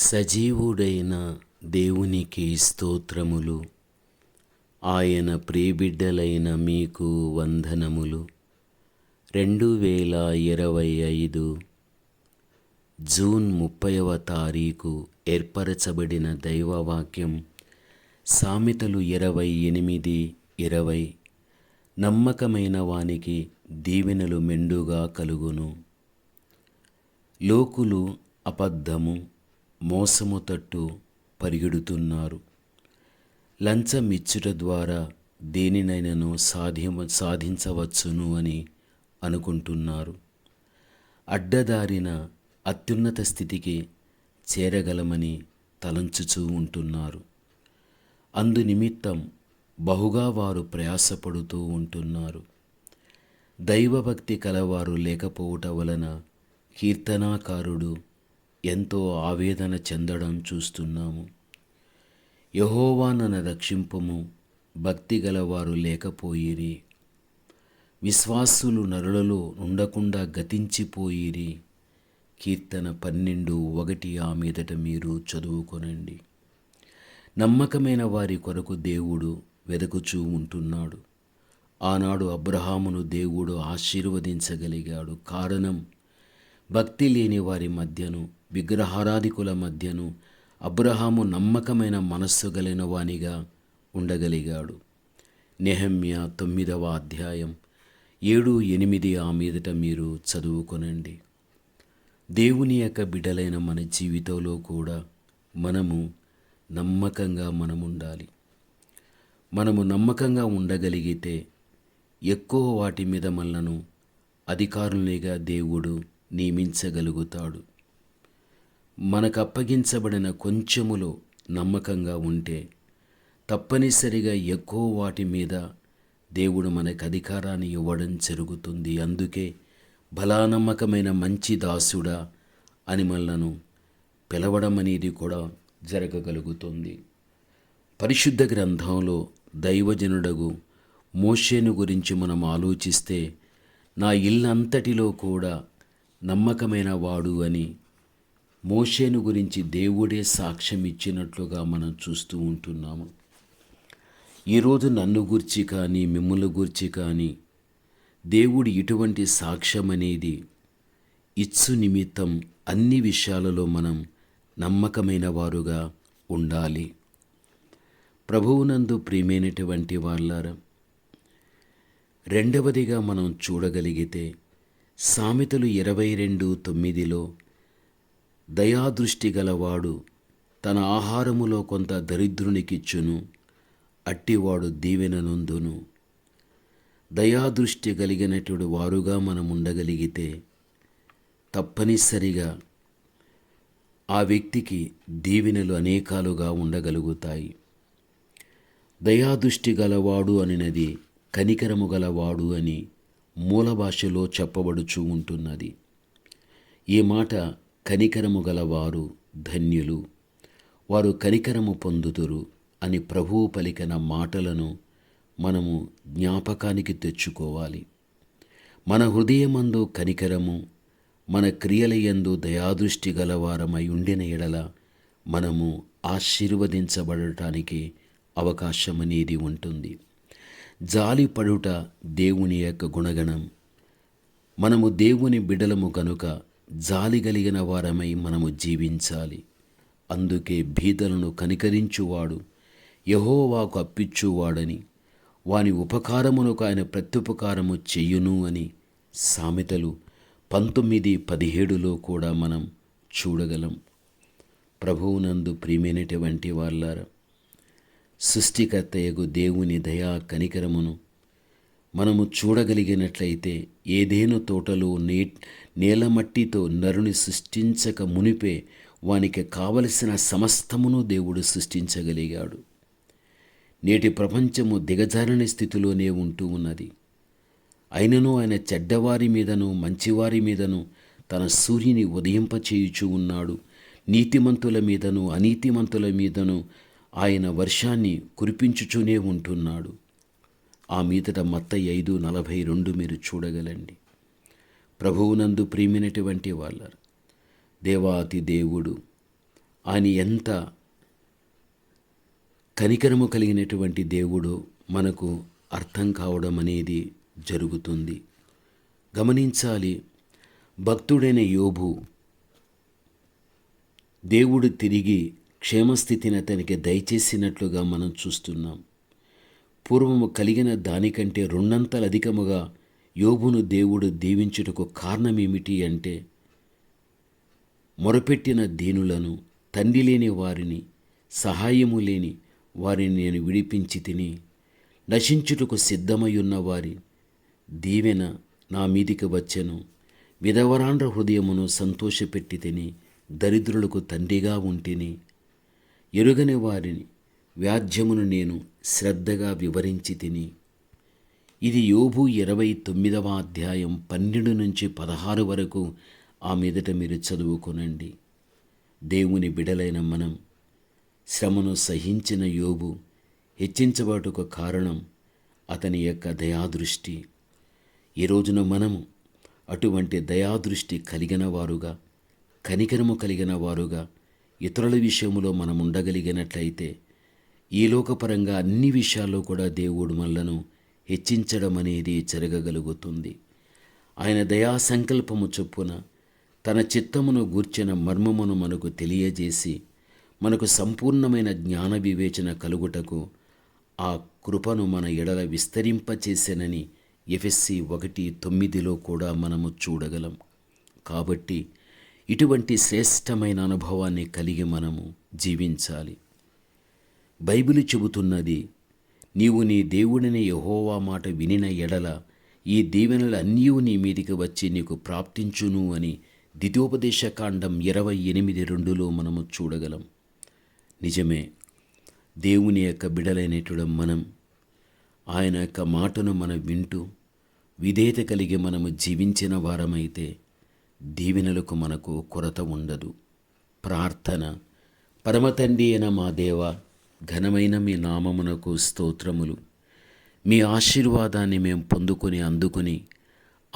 సజీవుడైన దేవునికి స్తోత్రములు. ఆయన ప్రియబిడ్డలైన మీకు వందనములు. రెండు వేల ఇరవై ఐదు జూన్ ముప్పైవ తారీఖు ఏర్పరచబడిన దైవవాక్యం సామెతలు ఇరవై ఎనిమిది ఇరవై. నమ్మకమైన వానికి దీవెనలు మెండుగా కలుగును. లోకులు అబద్ధము. మోసము తట్టు పరిగెడుతున్నారు. లంచమిచ్చుట ద్వారా దేనినైనాను సాధ్యం సాధించవచ్చును అని అనుకుంటున్నారు. అడ్డదారిన అత్యున్నత స్థితికి చేరగలమని తలంచుచూ ఉంటున్నారు. అందు నిమిత్తం బహుగా వారు ప్రయాసపడుతూ ఉంటున్నారు. దైవభక్తి కలవారు లేకపోవుట వలన కీర్తనాకారుడు ఎంతో ఆవేదన చెందడం చూస్తున్నాము. యహోవా నన్ను రక్షింపము భక్తి గలవారు లేకపోయిరి. విశ్వాసులు నరులలో ఉండకుండా గతించిపోయిరి. కీర్తన పన్నెండు ఒకటి ఆ మీదట మీరు చదువుకొనండి. నమ్మకమైన వారి కొరకు దేవుడు వెదకుచూ ఉంటున్నాడు. ఆనాడు అబ్రహామును దేవుడు ఆశీర్వదించగలిగాడు. కారణం భక్తి లేని వారి మధ్యను విగ్రహారాధికుల మధ్యను అబ్రహాము నమ్మకమైన మనస్సు కలిగిన వానిగా ఉండగలిగాడు. నెహమ్య తొమ్మిదవ అధ్యాయం ఏడు ఎనిమిది ఆ మీదట మీరు చదువుకొనండి. దేవుని యొక్క బిడ్డలైన మన జీవితంలో కూడా మనము నమ్మకంగా మనం ఉండాలి మనము నమ్మకంగా ఉండగలిగితే ఎక్కువ వాటి మీద మనలను అధికారునిగా దేవుడు నియమించగలుగుతాడు. మనకు అప్పగించబడిన కొంచెములో నమ్మకంగా ఉంటే తప్పనిసరిగా ఎక్కువ వాటి మీద దేవుడు మనకు అధికారాన్ని ఇవ్వడం జరుగుతుంది. అందుకే బలానమ్మకమైన మంచి దాసుడా అని మనలను పిలవడం అనేది కూడా జరగగలుగుతుంది. పరిశుద్ధ గ్రంథంలో దైవజనుడగు మోషేను గురించి మనం ఆలోచిస్తే నా ఇల్లంతటిలో కూడా నమ్మకమైన వాడు అని మోషేను గురించి దేవుడే సాక్ష్యం ఇచ్చినట్లుగా మనం చూస్తూ ఉంటున్నాము. ఈరోజు నన్ను గురించి కానీ మిమ్మల గురించి కానీ దేవుడు ఇటువంటి సాక్ష్యం అనేది ఇచ్చు నిమిత్తం అన్ని విషయాలలో మనం నమ్మకమైన వారుగా ఉండాలి. ప్రభువునందు ప్రియమైనటువంటి వాళ్ళారా రెండవదిగా మనం చూడగలిగితే సామెతలు ఇరవై రెండు తొమ్మిదిలో దయాదృష్టి గలవాడు తన ఆహారములో కొంత దరిద్రునికిచ్చును అట్టివాడు దీవెననుందును. దయాదృష్టి కలిగినటువంటి వారుగా మనం ఉండగలిగితే తప్పనిసరిగా ఆ వ్యక్తికి దీవెనలు అనేకాలుగా ఉండగలుగుతాయి. దయాదృష్టి గలవాడు అనినది కనికరము గలవాడు అని మూల భాషలో చెప్పబడుచూ ఉంటున్నది. ఈ మాట కనికరము గలవారు ధన్యులు. వారు కనికరము పొందుతురు అని ప్రభువు పలికిన మాటలను మనము జ్ఞాపకానికి తెచ్చుకోవాలి. మన హృదయమందు కనికరము మన క్రియలయందు దయాదృష్టి గలవారమై ఉండిన ఎడల మనము ఆశీర్వదించబడటానికి అవకాశం అనేది ఉంటుంది జాలిపడుట దేవుని యొక్క గుణగణం. మనము దేవుని బిడలము కనుక జాలి కలిగిన వారమై మనము జీవించాలి. అందుకే బీదలను కనికరించువాడు యహోవాకు అప్పిచ్చువాడని వాని ఉపకారమునకు ఆయన ప్రత్యుపకారము చెయ్యును అని సామెతలు పంతొమ్మిది పదిహేడులో కూడా మనం చూడగలం. ప్రభువునందు ప్రియమైనటువంటి వాళ్ళారా సృష్టికర్తయగు దేవుని దయా కనికరమును మనము చూడగలిగినట్లయితే ఏదేను తోటలో నే నేలమట్టితో నరుని సృష్టించక మునిపే వానికి కావలసిన సమస్తమును దేవుడు సృష్టించగలిగాడు. నేటి ప్రపంచము దిగజారని స్థితిలోనే ఉంటూ ఉన్నది. అయినను ఆయన చెడ్డవారి మీదను మంచివారి మీదను తన సూర్యుని ఉదయింపచేయుచూ ఉన్నాడు. నీతిమంతుల మీదను అనీతిమంతుల మీదను ఆయన వర్షాన్ని కురిపించుచూనే ఉంటున్నాడు. ఆ మీదట మత్త ఐదు నలభై రెండు మీరు చూడగలండి. ప్రభువునందు ప్రియమైనటువంటి వాళ్ళ దేవాతి దేవుడు. ఆయన ఎంత కనికరము కలిగినటువంటి దేవుడు మనకు అర్థం కావడం అనేది జరుగుతుంది. గమనించాలి భక్తుడైన యోబు దేవుడు తిరిగి క్షేమస్థితిని అతనికి దయచేసినట్లుగా మనం చూస్తున్నాం. పూర్వము కలిగిన దానికంటే రెండంతలు అధికముగా యోబును దేవుడు దీవించుటకు కారణమేమిటి అంటే మొరపెట్టిన దీనులను తండ్రి లేని వారిని సహాయము లేని వారిని నేను విడిపించి తిని నశించుటకు సిద్ధమయ్యున్న వారి దీవెన నా మీదికి వచ్చెను. విధవరాండ్ర హృదయమును సంతోషపెట్టి తిని దరిద్రులకు తండ్రిగా ఉంటిని ఎరుగని వారిని వ్యాజ్యమును నేను శ్రద్ధగా వివరించి తిని ఇది యోబు ఇరవై తొమ్మిదవ అధ్యాయం పన్నెండు నుంచి పదహారు వరకు ఆ మీదట మీరు చదువుకొనండి. దేవుని బిడలైన మనం శ్రమను సహించిన యోబు హెచ్చించబాటుకు కారణం అతని యొక్క దయాదృష్టి. ఈ రోజున మనము అటువంటి దయాదృష్టి కలిగిన వారుగా కనికరము కలిగిన వారుగా ఇతరుల విషయంలో మనం ఉండగలిగినట్లయితే ఈ లోకపరంగా అన్ని విషయాల్లో కూడా దేవుడు మనలను హెచ్చించడం అనేది జరగగలుగుతుంది. ఆయన దయా సంకల్పము చొప్పున తన చిత్తమును గూర్చిన మర్మమును మనకు తెలియజేసి మనకు సంపూర్ణమైన జ్ఞాన వివేచన కలుగుటకు ఆ కృపను మన ఎడల విస్తరింపచేసెనని ఎఫ్ఎస్సి ఒకటి తొమ్మిదిలో కూడా మనము చూడగలం. కాబట్టి ఇటువంటి శ్రేష్టమైన అనుభవాన్ని కలిగి మనము జీవించాలి. బైబిల్ చెబుతున్నది నీవు నీ దేవుడిని యహోవా మాట వినిన ఎడల ఈ దీవెనలు అన్నీ నీ మీదికి వచ్చి నీకు ప్రాప్తించును అని ద్వితీయోపదేశకాండం ఇరవై ఎనిమిది రెండులో మనము చూడగలం. నిజమే దేవుని యొక్క బిడలైనటువంటి మనం ఆయన యొక్క మాటను మనం వింటూ విధేయత కలిగి మనము జీవించిన వారమైతే దీవెనలకు మనకు కొరత ఉండదు. ప్రార్థన పరమతండి అయిన మా దేవ ఘనమైన మీ నామమునకు స్తోత్రములు. మీ ఆశీర్వాదాన్ని మేము పొందుకొని అందుకొని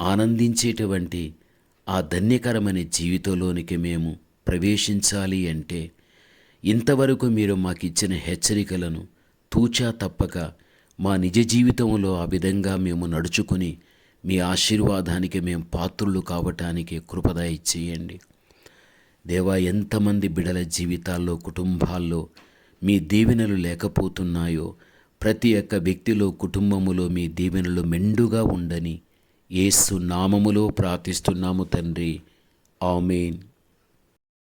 ఆనందించేటువంటి ఆ ధన్యకరమైన జీవితంలోనికి మేము ప్రవేశించాలి అంటే ఇంతవరకు మీరు మాకిచ్చిన హెచ్చరికలను తూచా తప్పక మా నిజ జీవితంలో ఆ విధంగా మేము నడుచుకుని మీ ఆశీర్వాదానికి మేము పాత్రులు కావటానికి కృపదాయి చేయండి. దేవా ఎంతమంది బిడల జీవితాల్లో కుటుంబాల్లో మీ దీవెనలు లేకపోతున్నాయో ప్రతి ఒక్క వ్యక్తిలో కుటుంబములో మీ దీవెనలు మెండుగా ఉండని ఏసు నామములో ప్రార్థిస్తున్నాము తండ్రి. ఆమెన్.